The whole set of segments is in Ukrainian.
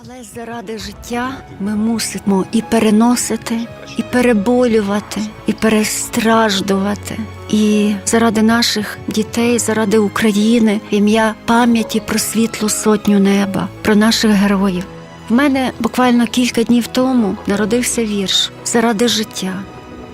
Але заради життя ми мусимо і переносити, і переболювати, і перестраждувати. І заради наших дітей, заради України, ім'я пам'яті про світлу сотню неба, про наших героїв. В мене буквально кілька днів тому народився вірш заради життя.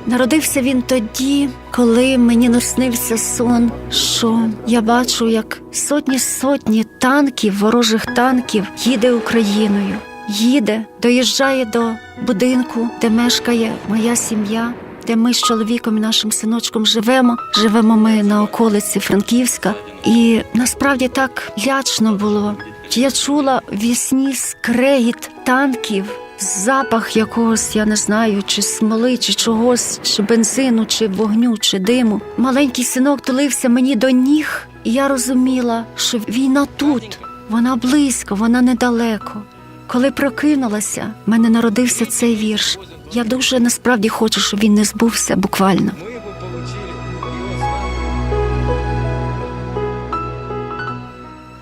Народився він тоді, коли мені наснився сон, що я бачу, як сотні сотні танків, ворожих танків їде Україною. Їде, доїжджає до будинку, де мешкає моя сім'я, де ми з чоловіком і нашим синочком живемо. Живемо ми на околиці Франківська, і насправді так лячно було. Я чула вісні скрегіт танків, запах якогось, я не знаю, чи смоли, чи чогось, чи бензину, чи вогню, чи диму. Маленький синок тулився мені до ніг, і я розуміла, що війна тут, вона близько, вона недалеко. Коли прокинулася, в мене народився цей вірш. Я дуже насправді хочу, щоб він не збувся буквально.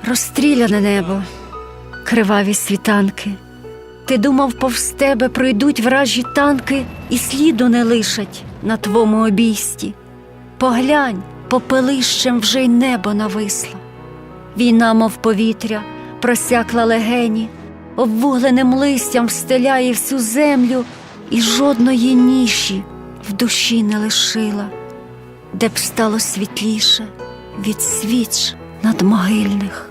Розстріляне небо, криваві світанки. Ти думав, повз тебе пройдуть вражі танки і сліду не лишать на твому обійсті. Поглянь, попелищем вже й небо нависло. Війна, мов повітря, просякла легені, обвугленим листям встеляє всю землю і жодної ніші в душі не лишила, де б стало світліше від свіч надмогильних.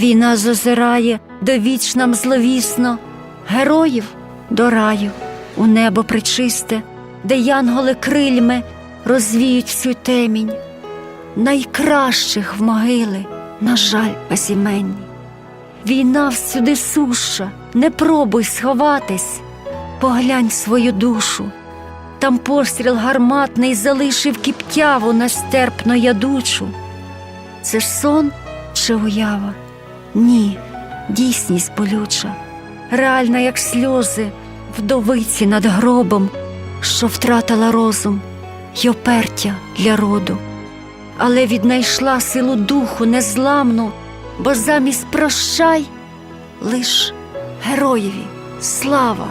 Війна зазирає довіч нам зловісно, героїв до раю, у небо причисте, де янголи крильми розвіють всю темінь. Найкращих в могили, на жаль, безіменні. Війна всюди суша, не пробуй сховатись, поглянь свою душу. Там постріл гарматний залишив кіптяву нестерпно ядучу. Це ж сон чи уява? Ні, дійсність болюча, реальна, як сльози, вдовиці над гробом, що втратила розум й опертя для роду, але віднайшла силу духу незламну, бо замість прощай лиш героєві слава.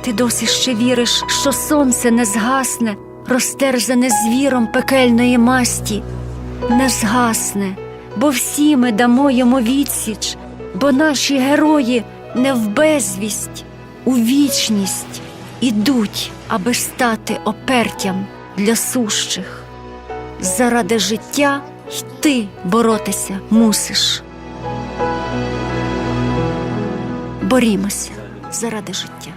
Ти досі ще віриш, що сонце не згасне, розтерзане звіром пекельної масті, не згасне, бо всі ми дамо йому відсіч, бо наші герої не в безвість, у вічність ідуть, аби стати опертям для сущих. Заради життя й ти боротися мусиш. Борімося заради життя.